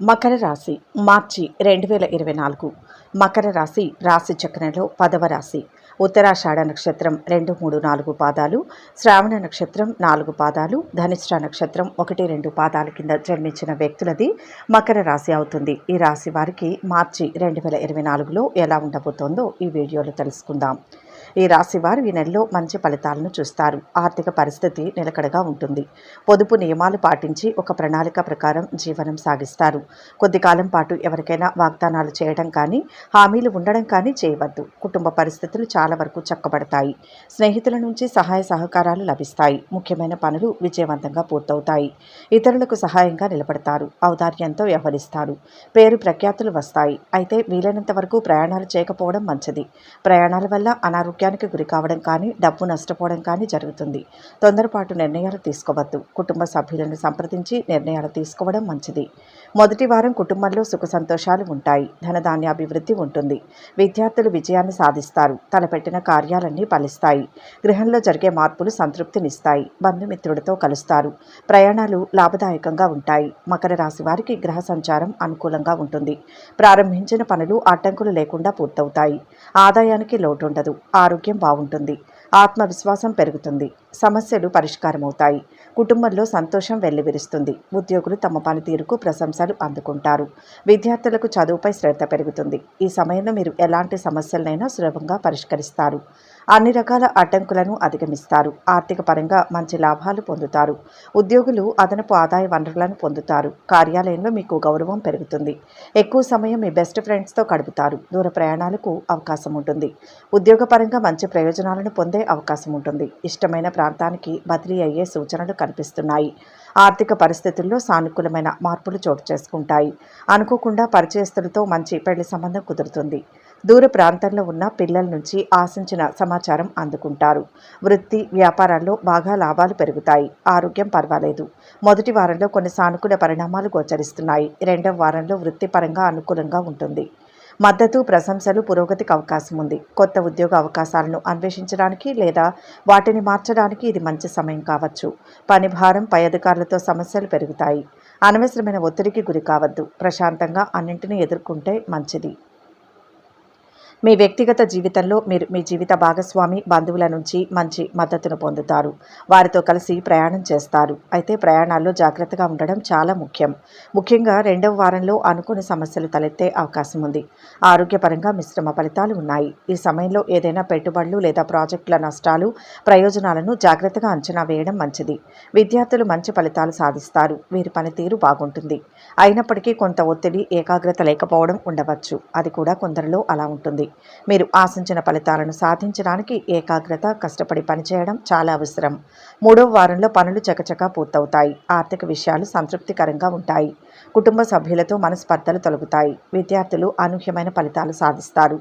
మకర రాశి మార్చి రెండు వేల ఇరవై నాలుగు. మకర రాశి రాశి చక్రంలో పదవ రాశి. ఉత్తరాషాఢ నక్షత్రం రెండు మూడు నాలుగు పాదాలు. శ్రావణ నక్షత్రం నాలుగు పాదాలు. ధనిష్ట నక్షత్రం ఒకటి రెండు పాదాల కింద జన్మించిన వ్యక్తులది మకర రాశి అవుతుంది. ఈ రాశి వారికి మార్చి రెండు వేల ఇరవై నాలుగులో ఎలా ఉండబోతోందో ఈ వీడియోలో తెలుసుకుందాం. ఈ రాశి వారు ఈ నెలలో మంచి ఫలితాలను చూస్తారు. ఆర్థిక పరిస్థితి నిలకడగా ఉంటుంది. పొదుపు నియమాలు పాటించి ఒక ప్రణాళిక ప్రకారం జీవనం సాగిస్తారు. కొద్ది కాలం పాటు ఎవరికైనా వాగ్దానాలు చేయడం కానీ హామీలు ఉండడం కానీ చేయవద్దు. కుటుంబ పరిస్థితులు చాలా వరకు చక్కబడతాయి. స్నేహితుల నుంచి సహాయ సహకారాలు లభిస్తాయి. ముఖ్యమైన పనులు విజయవంతంగా పూర్తవుతాయి. ఇతరులకు సహాయంగా నిలబడతారు. ఔదార్యంతో వ్యవహరిస్తారు. పేరు ప్రఖ్యాతులు వస్తాయి. అయితే వీలైనంత వరకు ప్రయాణాలు చేయకపోవడం మంచిది. ప్రయాణాల వల్ల అనారోగ్య అనారోగ్యానికి గురి కావడం కానీ డబ్బు నష్టపోవడం కానీ జరుగుతుంది. తొందరపాటు నిర్ణయాలు తీసుకోవద్దు. కుటుంబ సభ్యులను సంప్రదించి నిర్ణయాలు తీసుకోవడం మంచిది. మొదటి వారం కుటుంబంలో సుఖ సంతోషాలు ఉంటాయి. ధనధాన్యాభివృద్ధి ఉంటుంది. విద్యార్థులు విజయాన్ని సాధిస్తారు. తలపెట్టిన కార్యాలన్నీ ఫలిస్తాయి. గృహంలో జరిగే మార్పులు సంతృప్తినిస్తాయి. బంధుమిత్రులతో కలుస్తారు. ప్రయాణాలు లాభదాయకంగా ఉంటాయి. మకర రాశి వారికి గ్రహ సంచారం అనుకూలంగా ఉంటుంది. ప్రారంభించిన పనులు అడ్డంకులు లేకుండా పూర్తవుతాయి. ఆదాయానికి లోటుండదు. ఆరోగ్యం బాగుంటుంది. ఆత్మవిశ్వాసం పెరుగుతుంది. సమస్యలు పరిష్కారమవుతాయి. కుటుంబంలో సంతోషం వెల్లివిరుస్తుంది. ఉద్యోగులు తమ పనితీరుకు ప్రశంసలు అందుకుంటారు. విద్యార్థులకు చదువుపై శ్రద్ధ పెరుగుతుంది. ఈ సమయంలో మీరు ఎలాంటి సమస్యలనైనా సులభంగా పరిష్కరిస్తారు. అన్ని రకాల అడ్డంకులను అధిగమిస్తారు. ఆర్థిక పరంగా మంచి లాభాలు పొందుతారు. ఉద్యోగులు అదనపు ఆదాయ వనరులను పొందుతారు. కార్యాలయంలో మీకు గౌరవం పెరుగుతుంది. ఎక్కువ సమయం మీ బెస్ట్ ఫ్రెండ్స్తో గడుపుతారు. దూర ప్రయాణాలకు అవకాశం ఉంటుంది. ఉద్యోగపరంగా మంచి ప్రయోజనాలను పొందే అవకాశం ఉంటుంది. ఇష్టమైన ప్రాంతానికి బదిలీ అయ్యే సూచనలు కనిపిస్తున్నాయి. ఆర్థిక పరిస్థితుల్లో సానుకూలమైన మార్పులు చోటు చేసుకుంటాయి. అనుకోకుండా పరిచయస్తులతో మంచి పెళ్ళి సంబంధం కుదురుతుంది. దూర ప్రాంతంలో ఉన్న పిల్లల నుంచి ఆశించిన సమాచారం అందుకుంటారు. వృత్తి వ్యాపారాల్లో బాగా లాభాలు పెరుగుతాయి. ఆరోగ్యం పర్వాలేదు. మొదటి వారంలో కొన్ని సానుకూల పరిణామాలు గోచరిస్తున్నాయి. రెండవ వారంలో వృత్తిపరంగా అనుకూలంగా ఉంటుంది. మద్దతు ప్రశంసలు పురోగతికి అవకాశం ఉంది. కొత్త ఉద్యోగ అవకాశాలను అన్వేషించడానికి లేదా వాటిని మార్చడానికి ఇది మంచి సమయం కావచ్చు. పని భారం పై అధికారులతో సమస్యలు పెరుగుతాయి. అనవసరమైన ఒత్తిడికి గురి కావద్దు. ప్రశాంతంగా అన్నింటినీ ఎదుర్కొంటే మంచిది. మీ వ్యక్తిగత జీవితంలో మీరు మీ జీవిత భాగస్వామి బంధువుల నుంచి మంచి మద్దతును పొందుతారు. వారితో కలిసి ప్రయాణం చేస్తారు. అయితే ప్రయాణాల్లో జాగ్రత్తగా ఉండడం చాలా ముఖ్యం. ముఖ్యంగా రెండవ వారంలో అనుకుని సమస్యలు తలెత్తే అవకాశం ఉంది. ఆరోగ్యపరంగా మిశ్రమ ఫలితాలు ఉన్నాయి. ఈ సమయంలో ఏదైనా పెట్టుబడులు లేదా ప్రాజెక్టుల నష్టాలు ప్రయోజనాలను జాగ్రత్తగా అంచనా వేయడం మంచిది. విద్యార్థులు మంచి ఫలితాలు సాధిస్తారు. వీరి పనితీరు బాగుంటుంది. అయినప్పటికీ కొంత ఒత్తిడి ఏకాగ్రత లేకపోవడం ఉండవచ్చు. అది కూడా కొందరిలో అలా ఉంటుంది. మీరు ఆశించిన ఫలితాలను సాధించడానికి ఏకాగ్రత కష్టపడి పనిచేయడం చాలా అవసరం. మూడవ వారంలో పనులు చకచకా పూర్తవుతాయి. ఆర్థిక విషయాలు సంతృప్తికరంగా ఉంటాయి. కుటుంబ సభ్యులతో మనస్పర్ధలు తొలగుతాయి. విద్యార్థులు అనూహ్యమైన ఫలితాలు సాధిస్తారు.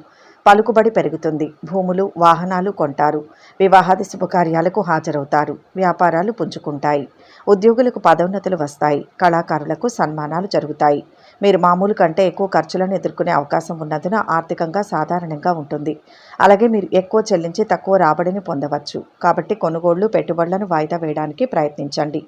పలుకుబడి పెరుగుతుంది. భూములు వాహనాలు కొంటారు. వివాహాది శుభకార్యాలకు హాజరవుతారు. వ్యాపారాలు పుంజుకుంటాయి. ఉద్యోగులకు పదోన్నతులు వస్తాయి. కళాకారులకు సన్మానాలు జరుగుతాయి. మీరు మామూలు కంటే ఎక్కువ ఖర్చులను ఎదుర్కొనే అవకాశం ఉన్నందున ఆర్థికంగా సాధారణంగా ఉంటుంది. అలాగే మీరు ఎక్కువ చెల్లించి తక్కువ రాబడిని పొందవచ్చు. కాబట్టి కొనుగోళ్ళు పెట్టుబడులను వాయిదా వేయడానికి ప్రయత్నించండి.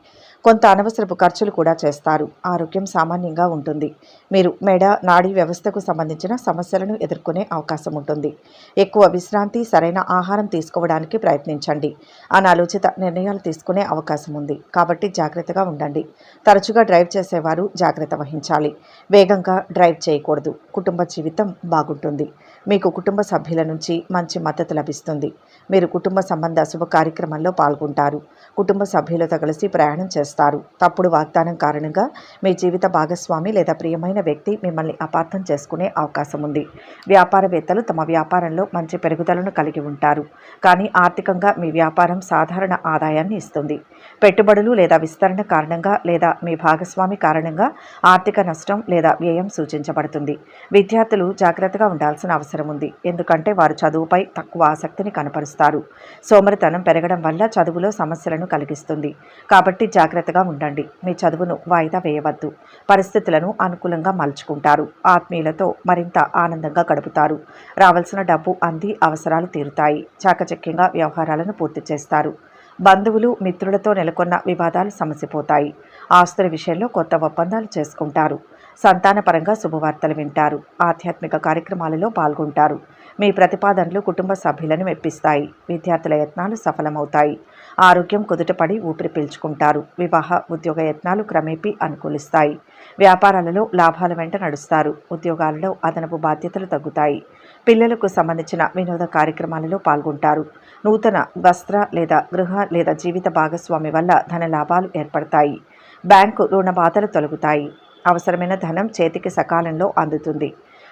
కొంత అనవసరపు ఖర్చులు కూడా చేస్తారు. ఆరోగ్యం సామాన్యంగా ఉంటుంది. మీరు మెడ నాడీ వ్యవస్థకు సంబంధించిన సమస్యలను ఎదుర్కొనే అవకాశం ఉంటుంది. ఎక్కువ విశ్రాంతి సరైన ఆహారం తీసుకోవడానికి ప్రయత్నించండి. అనాలోచిత నిర్ణయాలు తీసుకునే అవకాశం ఉంది. కాబట్టి జాగ్రత్తగా ఉండండి. తరచుగా డ్రైవ్ చేసేవారు జాగ్రత్త వహించాలి. వేగంగా డ్రైవ్ చేయకూడదు. కుటుంబ జీవితం బాగుంటుంది. మీకు కుటుంబ సభ్యుల నుంచి మంచి మద్దతు లభిస్తుంది. మీరు కుటుంబ సంబంధ శుభ కార్యక్రమంలో పాల్గొంటారు. కుటుంబ సభ్యులతో కలిసి ప్రయాణం చేస్తారు. తప్పుడు వాగ్దానం కారణంగా మీ జీవిత భాగస్వామి లేదా ప్రియమైన వ్యక్తి మిమ్మల్ని అపార్థం చేసుకునే అవకాశం ఉంది. వ్యాపారవేత్తలు తమ వ్యాపారంలో మంచి పెరుగుదలను కలిగి ఉంటారు. కానీ ఆర్థికంగా మీ వ్యాపారం సాధారణ ఆదాయాన్ని ఇస్తుంది. పెట్టుబడులు లేదా విస్తరణ కారణంగా లేదా మీ భాగస్వామి కారణంగా ఆర్థిక నష్టం లేదా వ్యయం సూచించబడుతుంది. విద్యార్థులు జాగ్రత్తగా ఉండాల్సిన అవసరం అవసరం ఉంది ఎందుకంటే వారు చదువుపై తక్కువ ఆసక్తిని కనపరుస్తారు. సోమరితనం పెరగడం వల్ల చదువులో సమస్యలను కలిగిస్తుంది. కాబట్టి జాగ్రత్తగా ఉండండి. మీ చదువును వాయిదా వేయవద్దు. పరిస్థితులను అనుకూలంగా మలుచుకుంటారు. ఆత్మీయులతో మరింత ఆనందంగా గడుపుతారు. రావాల్సిన డబ్బు అంది అవసరాలు తీరుతాయి. చాకచక్యంగా వ్యవహారాలను పూర్తి చేస్తారు. బంధువులు మిత్రులతో నెలకొన్న వివాదాలు సమసిపోతాయి. ఆస్తుల విషయంలో కొత్త ఒప్పందాలు చేసుకుంటారు. సంతానపరంగా శుభవార్తలు వింటారు. ఆధ్యాత్మిక కార్యక్రమాలలో పాల్గొంటారు. మీ ప్రతిపాదనలు కుటుంబ సభ్యులను మెప్పిస్తాయి. విద్యార్థుల యత్నాలు సఫలమవుతాయి. ఆరోగ్యం కుదుటపడి ఊపిరి పీల్చుకుంటారు. వివాహ ఉద్యోగ యత్నాలు క్రమేపీ అనుకూలిస్తాయి. వ్యాపారాలలో లాభాల వెంట నడుస్తారు. ఉద్యోగాలలో అదనపు బాధ్యతలు తగ్గుతాయి. పిల్లలకు సంబంధించిన వినోద కార్యక్రమాలలో పాల్గొంటారు. నూతన వస్త్ర లేదా గృహ లేదా జీవిత భాగస్వామి వల్ల ధన లాభాలు ఏర్పడతాయి. బ్యాంకు రుణ బాధలు తొలగుతాయి. అవసరమైన ధనం చేతికి సకాలంలో అందుతుంది.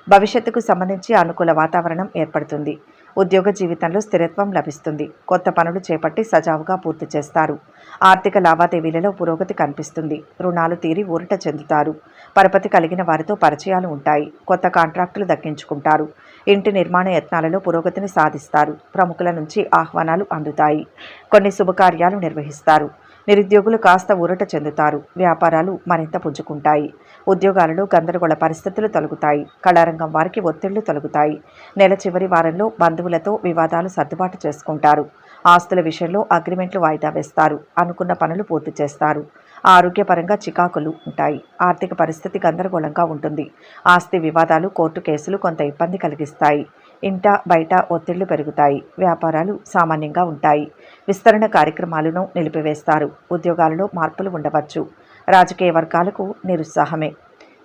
భవిష్యత్తుకు సంబంధించి అనుకూల వాతావరణం ఏర్పడుతుంది. ఉద్యోగ జీవితంలో స్థిరత్వం లభిస్తుంది. కొత్త పనులు చేపట్టి సజావుగా పూర్తి చేస్తారు. ఆర్థిక లావాదేవీలలో పురోగతి కనిపిస్తుంది. రుణాలు తీరి ఊరట చెందుతారు. పరపతి కలిగిన వారితో పరిచయాలు ఉంటాయి. కొత్త కాంట్రాక్టులు దక్కించుకుంటారు. ఇంటి నిర్మాణ యత్నాలలో పురోగతిని సాధిస్తారు. ప్రముఖుల నుంచి ఆహ్వానాలు అందుతాయి. కొన్ని శుభకార్యాలు నిర్వహిస్తారు. నిరుద్యోగులు కాస్త ఊరట చెందుతారు. వ్యాపారాలు మరింత పుంజుకుంటాయి. ఉద్యోగాలలో గందరగోళ పరిస్థితులు తొలగుతాయి. కళారంగం వారికి ఒత్తిళ్ళు తొలగుతాయి. నెల చివరి వారంలో బంధువులతో వివాదాలు సర్దుబాటు చేసుకుంటారు. ఆస్తుల విషయంలో అగ్రిమెంట్లు వాయిదా వేస్తారు. అనుకున్న పనులు పూర్తి చేస్తారు. ఆరోగ్యపరంగా చికాకులు ఉంటాయి. ఆర్థిక పరిస్థితి గందరగోళంగా ఉంటుంది. ఆస్తి వివాదాలు కోర్టు కేసులు కొంత ఇబ్బంది కలిగిస్తాయి. ఇంట బయట ఒత్తిళ్ళు పెరుగుతాయి. వ్యాపారాలు సామాన్యంగా ఉంటాయి. విస్తరణ కార్యక్రమాలను నిలిపివేస్తారు. ఉద్యోగాలలో మార్పులు ఉండవచ్చు. రాజకీయ వర్గాలకు నిరుత్సాహమే.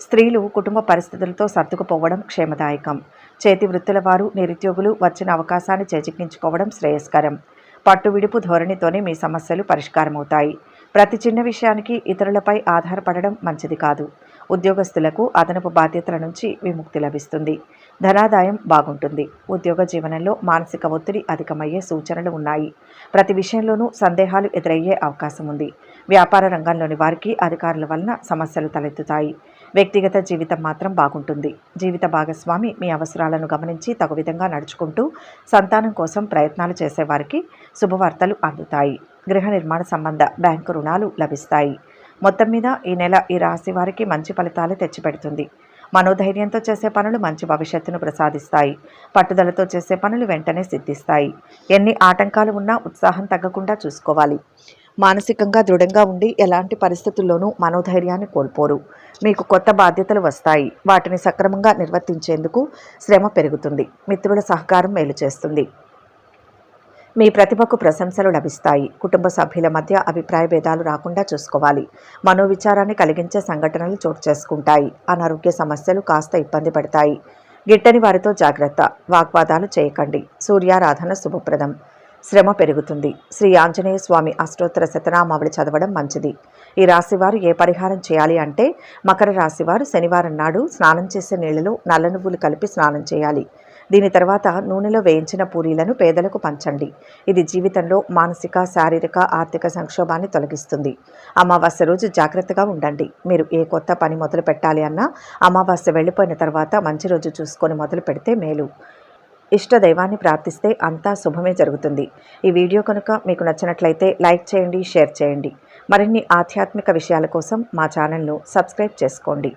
స్త్రీలు కుటుంబ పరిస్థితులతో సర్దుకుపోవడం క్షేమదాయకం. చేతి వృత్తుల వారు నిరుద్యోగులు వచ్చిన అవకాశాన్ని చేజిక్కించుకోవడం శ్రేయస్కరం. పట్టు విడుపు ధోరణితోనే మీ సమస్యలు పరిష్కారమవుతాయి. ప్రతి చిన్న విషయానికి ఇతరులపై ఆధారపడడం మంచిది కాదు. ఉద్యోగస్తులకు అదనపు బాధ్యతల నుంచి విముక్తి లభిస్తుంది. ధనాదాయం బాగుంటుంది. ఉద్యోగ జీవనంలో మానసిక ఒత్తిడి అధికమయ్యే సూచనలు ఉన్నాయి. ప్రతి విషయంలోనూ సందేహాలు ఎదురయ్యే అవకాశం ఉంది. వ్యాపార రంగంలోని వారికి అధికారుల వలన సమస్యలు తలెత్తుతాయి. వ్యక్తిగత జీవితం మాత్రం బాగుంటుంది. జీవిత భాగస్వామి మీ అవసరాలను గమనించి తగు విధంగా నడుచుకుంటూ సంతానం కోసం ప్రయత్నాలు చేసేవారికి శుభవార్తలు అందుతాయి. గృహ నిర్మాణ సంబంధ బ్యాంకు రుణాలు లభిస్తాయి. మొత్తం మీద ఈ నెల ఈ రాశి వారికి మంచి ఫలితాలు తెచ్చిపెడుతుంది. మనోధైర్యంతో చేసే పనులు మంచి భవిష్యత్తును ప్రసాదిస్తాయి. పట్టుదలతో చేసే పనులు వెంటనే సిద్ధిస్తాయి. ఎన్ని ఆటంకాలు ఉన్నా ఉత్సాహం తగ్గకుండా చూసుకోవాలి. మానసికంగా దృఢంగా ఉండి ఎలాంటి పరిస్థితుల్లోనూ మనోధైర్యాన్ని కోల్పోరు. మీకు కొత్త బాధ్యతలు వస్తాయి. వాటిని సక్రమంగా నిర్వర్తించేందుకు శ్రమ పెరుగుతుంది. మిత్రుల సహకారం మేలు చేస్తుంది. మీ ప్రతిభకు ప్రశంసలు లభిస్తాయి. కుటుంబ సభ్యుల మధ్య అభిప్రాయ భేదాలు రాకుండా చూసుకోవాలి. మనోవిచారాన్ని కలిగించే సంఘటనలు చోటు చేసుకుంటాయి. అనారోగ్య సమస్యలు కాస్త ఇబ్బంది పడతాయి. గిట్టని వారితో జాగ్రత్త. వాగ్వాదాలు చేయకండి. సూర్యారాధన శుభప్రదం. శ్రమ పెరుగుతుంది. శ్రీ ఆంజనేయ స్వామి అష్టోత్తర శతనామావళి చదవడం మంచిది. ఈ రాశివారు ఏ పరిహారం చేయాలి అంటే మకర రాశివారు శనివారం నాడు స్నానం చేసే నీళ్ళలో నల్ల నువ్వులు కలిపి స్నానం చేయాలి. దీని తర్వాత నూనెలో వేయించిన పూరీలను పేదలకు పంచండి. ఇది జీవితంలో మానసిక శారీరక ఆర్థిక సంక్షోభాన్ని తొలగిస్తుంది. అమావాస్య రోజు జాగ్రత్తగా ఉండండి. మీరు ఏ కొత్త పని మొదలు పెట్టాలి అన్నా అమావాస్య వెళ్ళిపోయిన తర్వాత మంచి రోజు చూసుకొని మొదలు పెడితే మేలు. ఇష్ట దైవాన్ని ప్రార్థిస్తే అంతా శుభమే జరుగుతుంది. ఈ వీడియో కనుక మీకు నచ్చినట్లయితే లైక్ చేయండి షేర్ చేయండి. మరిన్ని ఆధ్యాత్మిక విషయాల కోసం మా ఛానల్ను సబ్స్క్రైబ్ చేసుకోండి.